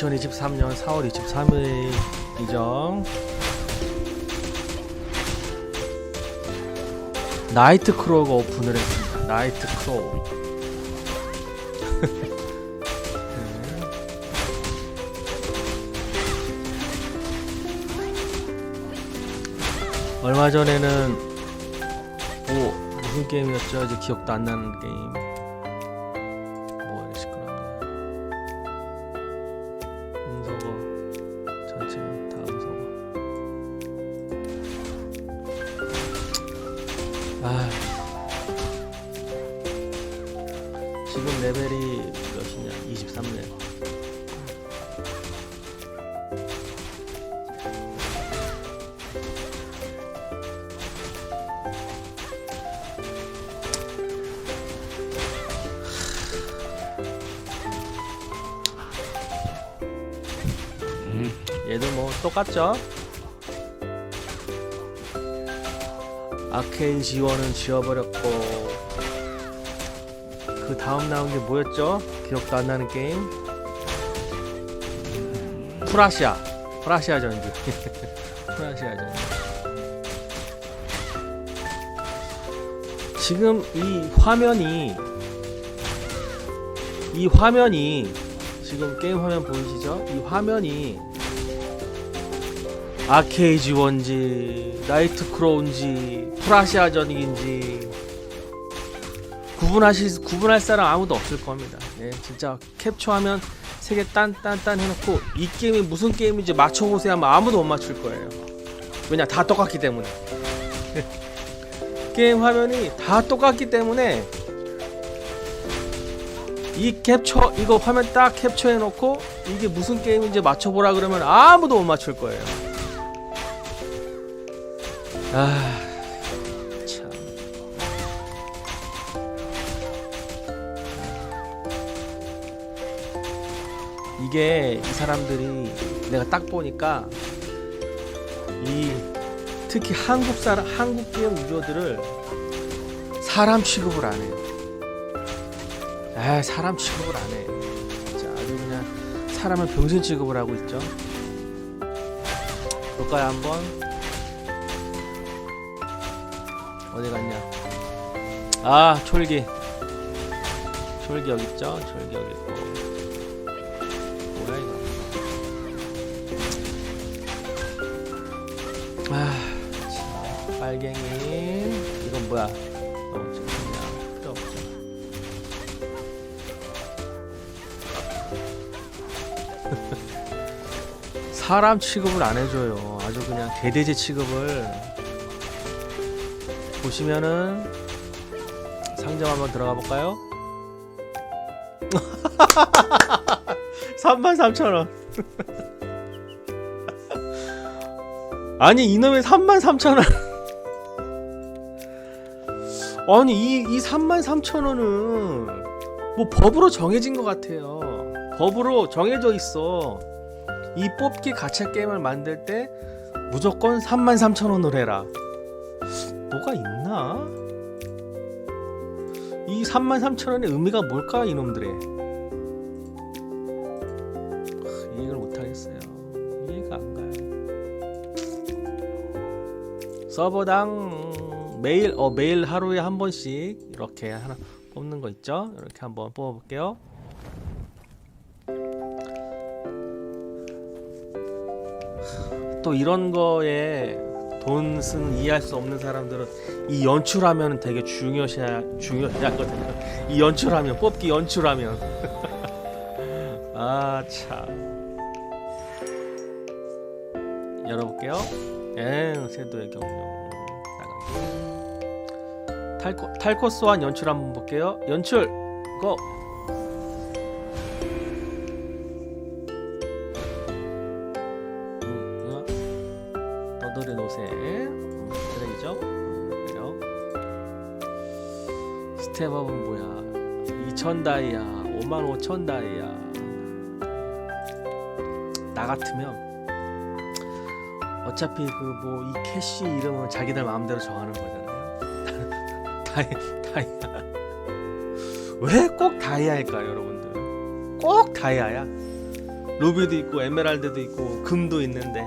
2023년 4월 23일이죠. 나이트 크로우가 오픈을 했습니다. 나이트 크로우. 네. 얼마 전에는 오 무슨 게임이었죠? 이제 기억도 안 나는 게임. 아 지금 레벨이 몇이냐? 23레벨. 얘도 뭐 똑같죠? 아케인 지원은 지워버렸고. 그 다음 나온 게 뭐였죠? 기억도 안 나는 게임? 프라시아. 프라시아 전기 프라시아 전기 지금 이 화면이 이 화면이 지금 게임 화면 보이시죠? 이 화면이 아케이지 원지, 나이트 크로운지, 프라시아 전익인지 구분하실 구분할 사람 아무도 없을 겁니다. 예, 진짜 캡처하면 세 개 딴딴딴 해놓고 이 게임이 무슨 게임인지 맞춰보세요 하면 아무도 못 맞출 거예요. 왜냐 다 똑같기 때문에 게임 화면이 다 똑같기 때문에 이 캡처 이거 화면 딱 캡처해 놓고 이게 무슨 게임인지 맞춰보라 그러면 아무도 못 맞출 거예요. 아, 참. 이게 이 사람들이 내가 딱 보니까 이 특히 한국 사람 한국 게임 유저들을 사람 취급을 안 해요. 아, 사람 취급을 안 해. 진짜 아주 그냥 사람을 병신 취급을 하고 있죠. 볼까요 한번? 어디 갔냐? 아 촐기. 촐기 여기 있죠? 촐기 여기 있고. 뭐야 이거? 아 참, 빨갱이. 이건 뭐야? 어 그냥 필요 없죠. 사람 취급을 안 해줘요. 아주 그냥 개돼지 취급을 보시면은 상점 한번 들어가 볼까요? 33,000원. 아니 이놈의 33,000원. 아니 이, 이 33,000원은 뭐 법으로 정해진 것 같아요. 법으로 정해져 있어. 이 뽑기 가챠 게임을 만들 때 무조건 33,000원을 해라. 뭐가 있나? 이 33,000원의 의미가 뭘까 이놈들의? 하, 이해를 못하겠어요. 이해가 안 가요. 서버당 매일 어 매일 하루에 한 번씩 이렇게 하나 뽑는 거 있죠? 이렇게 한번 뽑아볼게요. 또 이런 거에 돈 쓰는 이해할 수 없는 사람들은 이 연출하면 되게 중요시하 중요하거든요. 이 연출하면 뽑기 연출하면 아 참. 열어볼게요. 예, 세도의 경영 나가기. 탈코 탈코스한 연출 한번 볼게요. 연출 고. 5만 다이아, 5만 5천 다이아. 나 같으면 어차피 그 뭐 이 캐시 이름은 자기들 마음대로 정하는 거잖아요. 다이 다이아. 왜 꼭 다이아일까요, 여러분들? 꼭 다이아야. 루비도 있고 에메랄드도 있고 금도 있는데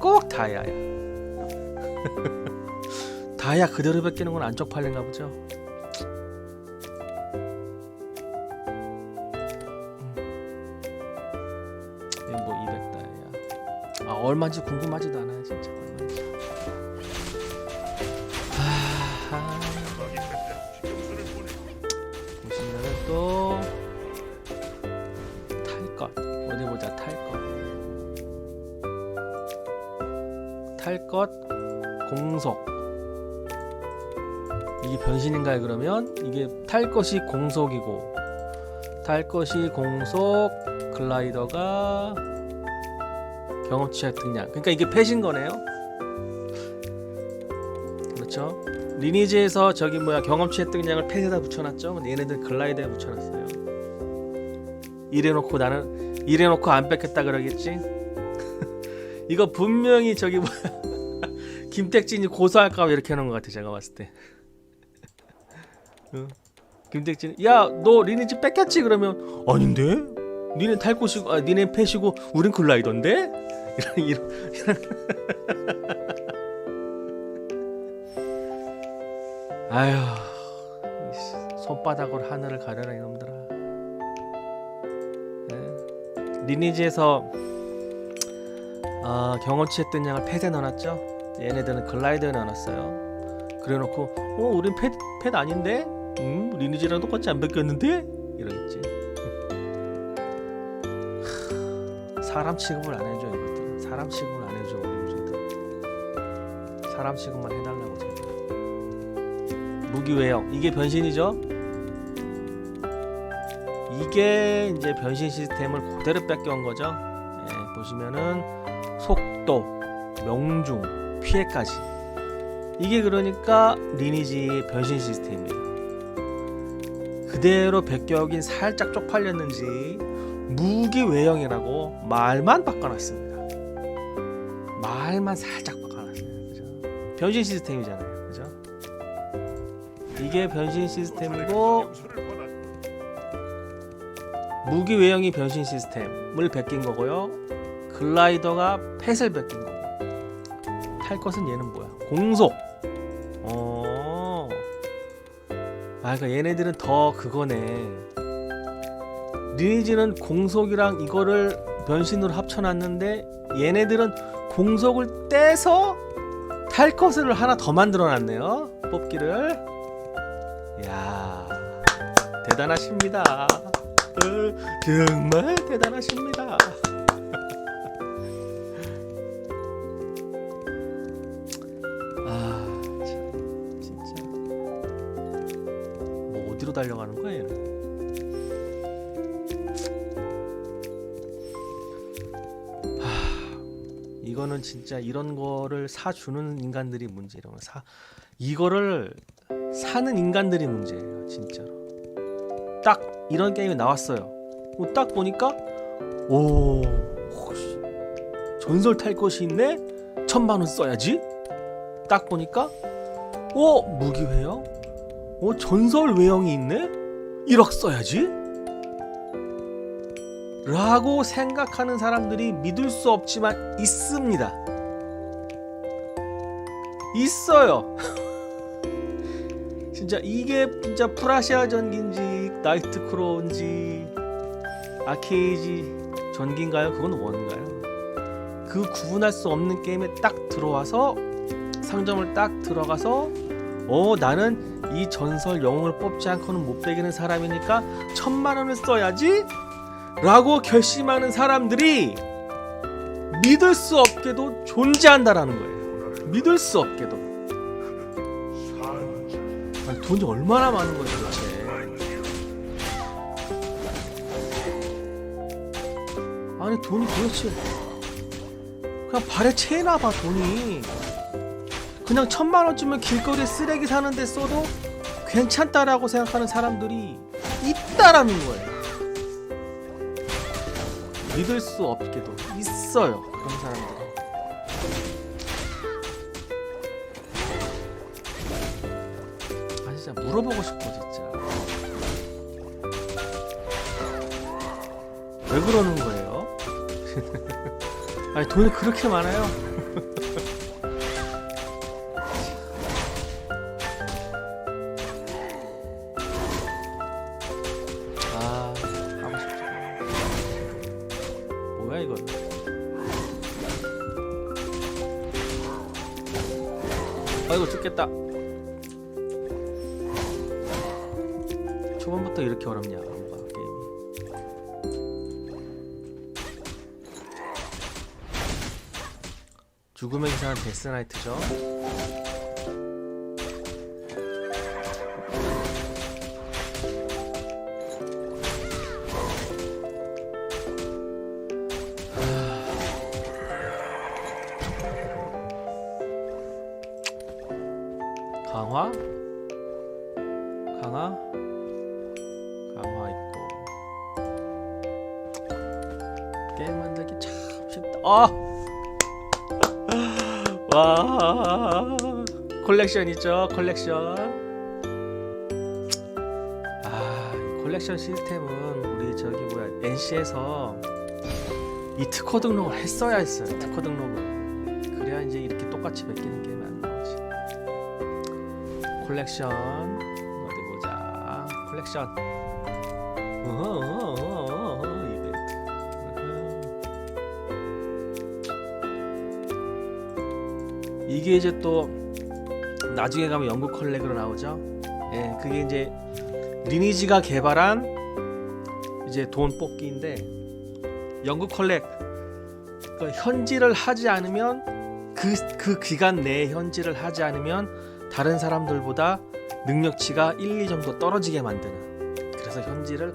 꼭 다이아야. 다이아 그대로 베끼는 건 안쪽 팔린가 보죠. 얼마인지 궁금하지도 않아요 진짜. 얼마인지. 아, 보시면은 또 탈 것. 어디 보자 탈 것. 탈것 공속 이게 변신인가요 그러면? 이게 탈 것이 공속이고 탈 것이 공속 글라이더가 경험치 등량 그러니까 이게 패신 거네요. 그렇죠? 리니지에서 저기 뭐야 경험치 획득량을 펫에다 붙여놨죠? 근데 얘네들 글라이더에 붙여놨어요. 이래놓고 나는 이래놓고 안 뺏겠다 그러겠지? 이거 분명히 저기 뭐야 김택진이 고소할까 봐 이렇게 해놓은 것 같아 제가 봤을 때. 응. 김택진 야너 리니지 뺏겼지? 그러면 아닌데? 니네 탈 곳이고 아, 니네 패시고 우린 글라이더인데 이런 이런 아휴 이 손바닥으로 하늘을 가려라 이놈들아. 네. 리니지에서 아, 경험치 했던 양을 팻에 넣어놨죠? 얘네들은 글라이더에 넣어놨어요. 그래놓고 어 우린 팻, 팻 아닌데? 음 리니지랑 똑같이 안 바뀌었는데? 이러겠지. 하, 사람 취급을 안 해줘 사람 취급을 안 해줘 우리 유저들 사람 취급만 해달라고 제발 무기 외형 이게 변신이죠? 이게 이제 변신 시스템을 그대로 뺏겨온 거죠? 예, 보시면은 속도 명중 피해까지. 이게 그러니까 리니지 변신 시스템이에요. 그대로 베껴오긴 살짝 쪽팔렸는지 무기 외형이라고 말만 바꿔놨습니다 말만 살짝 바꿔놨어요 그죠 변신 시스템이잖아요 그죠 이게 변신 시스템이고 무기 외형이 변신 시스템을 베낀 거고요. 글라이더가 펫을 베낀 거고. 탈 것은 얘는 뭐야? 공속. 어. 아, 그러니까 얘네들은 더 그거네. 리니지는 공속이랑 이거를 변신으로 합쳐놨는데 얘네들은 공속을 떼서 탈 것을 하나 더 만들어 놨네요. 뽑기를. 야 대단하십니다. 어, 정말 대단하십니다. 아, 참, 진짜. 뭐 어디로 달려가는 얘 진짜 이런 거를 사주는 인간들이 문제 이런 거 사, 이거를 사는 인간들이 문제예요, 진짜로. 딱 이런 게임이 나왔어요. 어, 딱 보니까 오 전설 탈 것이 있네. 천만 원 써야지. 딱 보니까 오 무기 외형. 오 전설 외형이 있네. 1억 써야지. 라고 생각하는 사람들이 믿을 수 없지만 있습니다. 있어요. 진짜 이게 진짜 프라시아 전기인지 나이트 크로인지 아케이지 전기인가요? 그건 원인가요? 그 구분할 수 없는 게임에 딱 들어와서 상점을 딱 들어가서 어 나는 이 전설 영웅을 뽑지 않고는 못 베기는 사람이니까 천만 원을 써야지 라고 결심하는 사람들이 믿을 수 없게도 존재한다라는 거예요. 믿을 수 없게도. 아니 돈이 얼마나 많은 거야 도대체? 아니 돈이 도대체 그냥 발에 채나 봐 돈이. 그냥 천만 원쯤은 길거리에 쓰레기 사는데 써도 괜찮다라고 생각하는 사람들이 있다라는 거예요 믿을 수 없게도 있어요 그런 사람들이 아 진짜 물어보고 싶어 진짜 왜 그러는 거예요? 아니 돈이 그렇게 많아요? 아이고 죽겠다. 초반부터 이렇게 어렵냐 뭔가 게임이. 죽음의 기사는 데스나이트죠 강화 강화 있고. 게임 만들기 참 쉽다. 아! 와. 콜렉션 있죠? 콜렉션. 아이 콜렉션 시스템은 우리 저기 뭐야 NC에서 이 특허 등록을 했어야 했어요 특허 등록을. 그래야 이제 이렇게 똑같이 베끼는 나오지 콜렉션 어디 보자. 어허. 이게. 이제 또 나중에 가면 영국 컬렉으로 나오죠? 예 그게 이제 리니지가 개발한 이제 돈 뽑기인데 영국 컬렉 그 현질을 하지 않으면 그, 그 기간 내에 현질을 하지 않으면 다른 사람들보다 능력치가 1, 2 정도 떨어지게 만드는. 그래서 현질을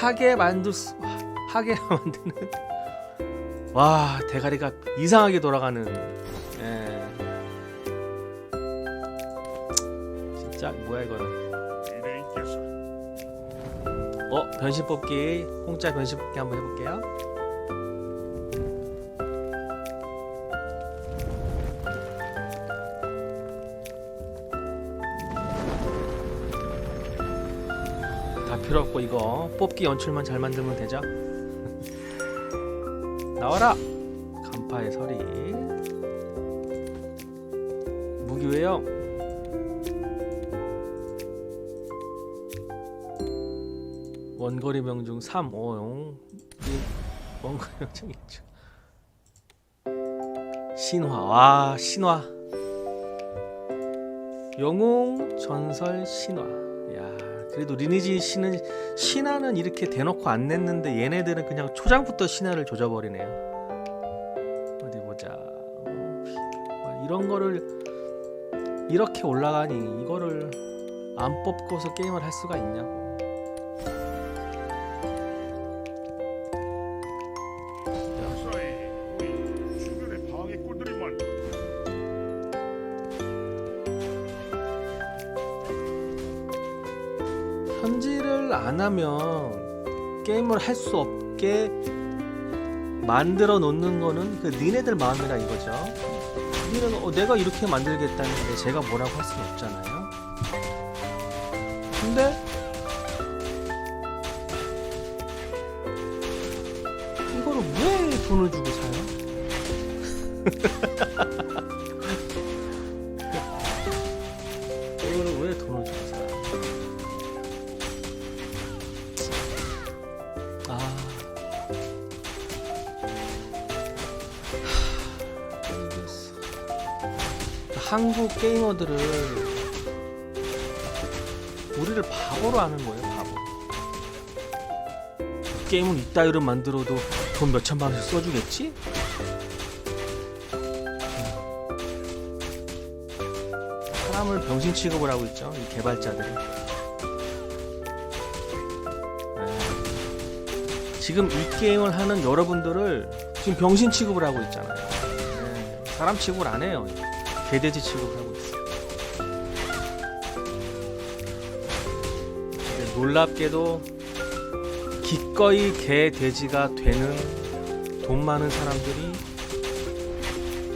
하게 만들 수 하게 만드는. 와 대가리가 이상하게 돌아가는. 예. 진짜 뭐야 이거는. 이대인께서. 어 변신 뽑기 공짜 변신 뽑기 한번 해볼게요 없고 이거 뽑기 연출만 잘 만들면 되죠? 나와라! 간파의 서리. 무기 왜요. 원거리 명중 3, 5용 원거리 명중 1중 신화. 와 신화. 영웅 전설 신화. 야 그래도 리니지 신은 신화는 이렇게 대놓고 안 냈는데 얘네들은 그냥 초장부터 신화를 조져버리네요. 어디 보자. 어, 와, 이런 거를 이렇게 올라가니 이거를 안 뽑고서 게임을 할 수가 있냐고 현질을 안 하면 게임을 할 수 없게 만들어 놓는 거는 그 니네들 마음이라 이거죠. 니네가 어, 내가 이렇게 만들겠다는데 제가 뭐라고 할 수는 없잖아요. 근데 이거를 왜 돈을 주고 사요? 한국 게이머들을 우리를 바보로 하는 거예요, 바보. 게임은 이따위로 만들어도 돈 몇 천만 원씩 써주겠지? 사람을 병신 취급을 하고 있죠, 이 개발자들이. 에. 지금 이 게임을 하는 여러분들을 지금 병신 취급을 하고 있잖아요. 네, 사람 취급을 안 해요. 개돼지 취급을 하고 있어요. 근데 놀랍게도 기꺼이 개돼지가 되는 돈 많은 사람들이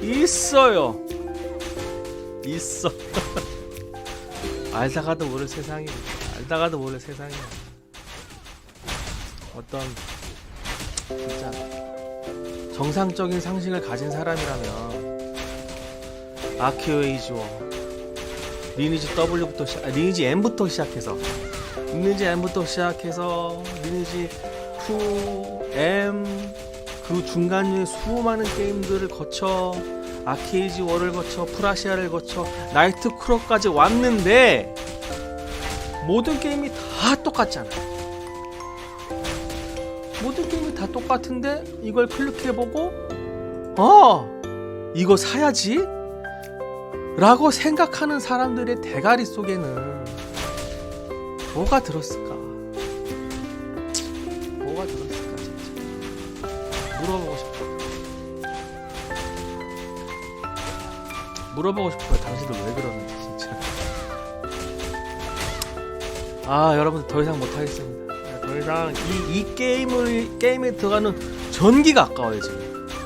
있어요. 있어. 알다가도 모를 세상이. 알다가도 모를 세상이야. 어떤 진짜 정상적인 상식을 가진 사람이라면 아키오 에이즈워. 리니지 W부터 시작, 아, 리니지 M부터 시작해서. 리니지 M부터 시작해서 리니지 2, M 그 중간에 수많은 게임들을 거쳐 아케이지 월을 거쳐 프라시아를 거쳐 나이트 크로까지 왔는데 모든 게임이 다 똑같잖아. 모든 게임이 다 똑같은데 이걸 클릭해보고 어 이거 사야지 라고 생각하는 사람들의 대가리 속에는 뭐가 들었을까? 뭐가 들었을까 진짜 물어보고 싶어. 물어보고 싶어요. 당신들 왜 그러는지 진짜. 아 여러분들 더 이상 못하겠습니다. 아, 더 이상 이, 이 게임을 게임에 들어가는 전기가 아까워요 지금.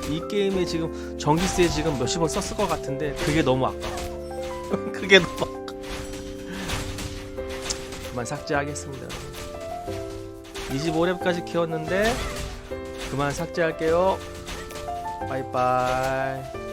이 게임에 지금 전기세 지금 몇십원 썼을 것 같은데 그게 너무 아까워. 그게 너무 아까워. 그만 삭제하겠습니다. 25렙까지 키웠는데 그만 삭제할게요. 바이바이.